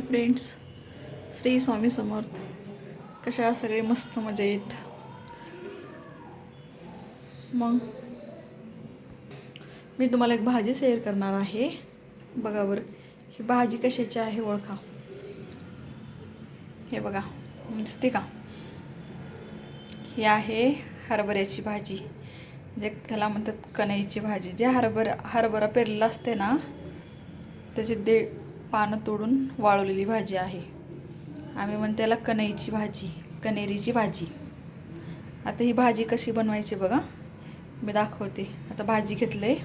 Hello friends Shri Swami Samarth. कशा सगळे? मस्त मजा येत मग मी तुम्हाला एक भाजी शेअर करणार आहे. बघा बरं ही भाजी कशाची आहे ओळखा. हे बघा दिसते का? ही आहे हरभऱ्याची भाजी. जे ह्याला म्हणतात कणईची भाजी. जे हरभरा हरभरा पेरलेला असते ना त्याचे दे पानं तोडून वाळवलेली भाजी आहे. आम्ही म्हण त्याला कणईची भाजी कनेरीची भाजी. आता ही भाजी कशी बनवायची बघा. मी दाखवते. आता भाजी घेतलं आहे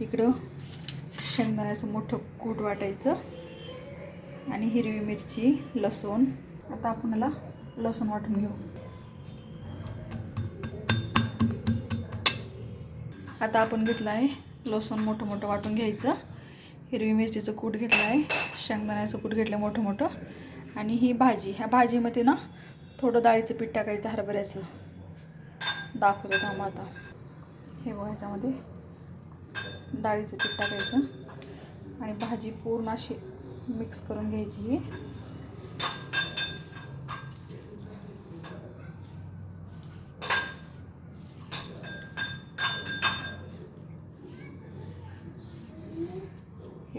इकडं शेंगदाण्याचं मोठं कूट वाटायचं आणि हिरवी मिरची लसूण. आता आपण याला लसूण वाटून घेऊ. आता आपण घेतलं आहे लसूण मोठं मोठं वाटून घ्यायचं. हिरवी मिरचीचं कूट घेतलं आहे. शेंगदाण्याचं कूट घेतलं आहे मोठं मोठं. आणि ही भाजी ह्या भाजीमध्ये ना थोडं डाळीचं पीठ टाकायचं हरभऱ्याचं. दाखवतो थांबा आता. हे बघा ह्याच्यामध्ये डाळीचं पीठ टाकायचं. आणि भाजी पूर्ण अशी मिक्स करून घ्यायची ही.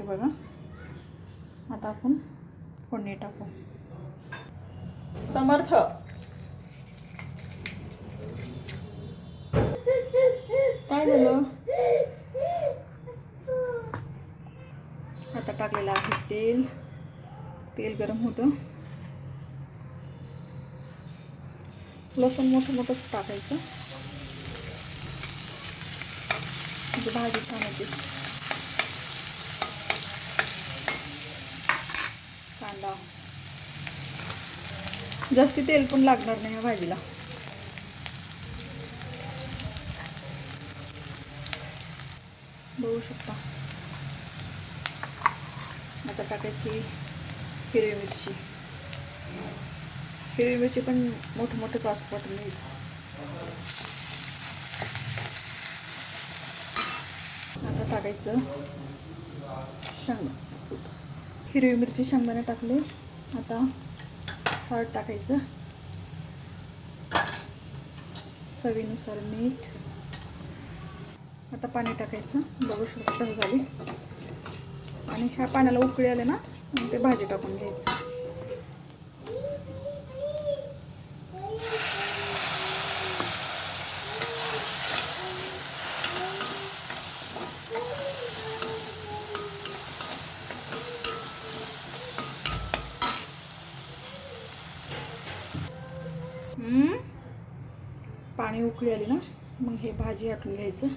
बघा. आता आपण फोडणी टाकू. समर्थ. काय झालं? आता टाकलेलं आहे तेल. तेल गरम होतं. लसूण मोठं मोठंच टाकायचं. म्हणजे भाजी छान होते. कांदा. जास्ती तेल पण लागणार नाही या भाजीला. बघू शकता. आता टाकायची हिरवी मिरची. हिरवी मिरची पण मोठं मोठं चाच घ्यायचं आता टाकायचं शेंगदाण्याचं हिरवी मिरची शेंगदाणे टाकले. आता हळद टाकायचं. चवीनुसार मीठ. आता पाणी टाकायचं. बघू शकतो झाली. आणि ह्या पाण्याला उकळी आले ना ते भाजी टाकून घ्यायचं. पाणी उकळी आली ना मग हे भाजी हाटून घ्यायचं.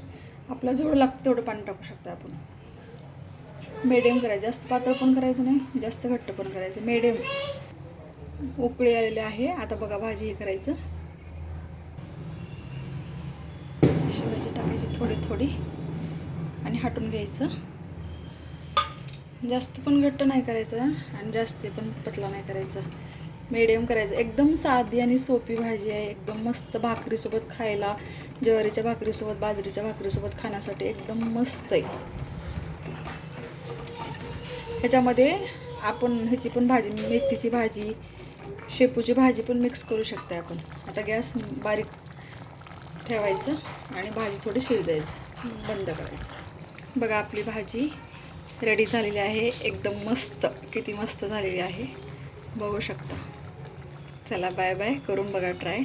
आपला जेवढं लागतं तेवढं पाणी टाकू शकतो आपण. मिडियम करायचं. जास्त पातळ पण करायचं नाही जास्त घट्ट पण करायचं. मिडियम उकळी आलेली आहे. आता बघा भाजी हे करायचं. अशी भाजी टाकायची थोडी थोडी आणि हटून घ्यायचं. जास्त पण घट्ट नाही करायचं आणि जास्त पण पतला नाही करायचं. मिडियम करायचं. एकदम साधी आणि सोपी भाजी आहे. एकदम मस्त भाकरीसोबत खायला ज्वारीच्या भाकरीसोबत बाजरीच्या भाकरीसोबत खाण्यासाठी एकदम मस्त आहे. ह्याच्यामध्ये आपण ह्याची पण भाजी मेथीची भाजी शेपूची भाजी पण मिक्स करू शकते आपण. आता गॅस बारीक ठेवायचं आणि भाजी थोडी शिजायचं बंद करायचं. बघा आपली भाजी रेडी झालेली आहे. एकदम मस्त किती मस्त झालेली आहे. बघू शकता. चला बाय बाय करून बघा ट्राय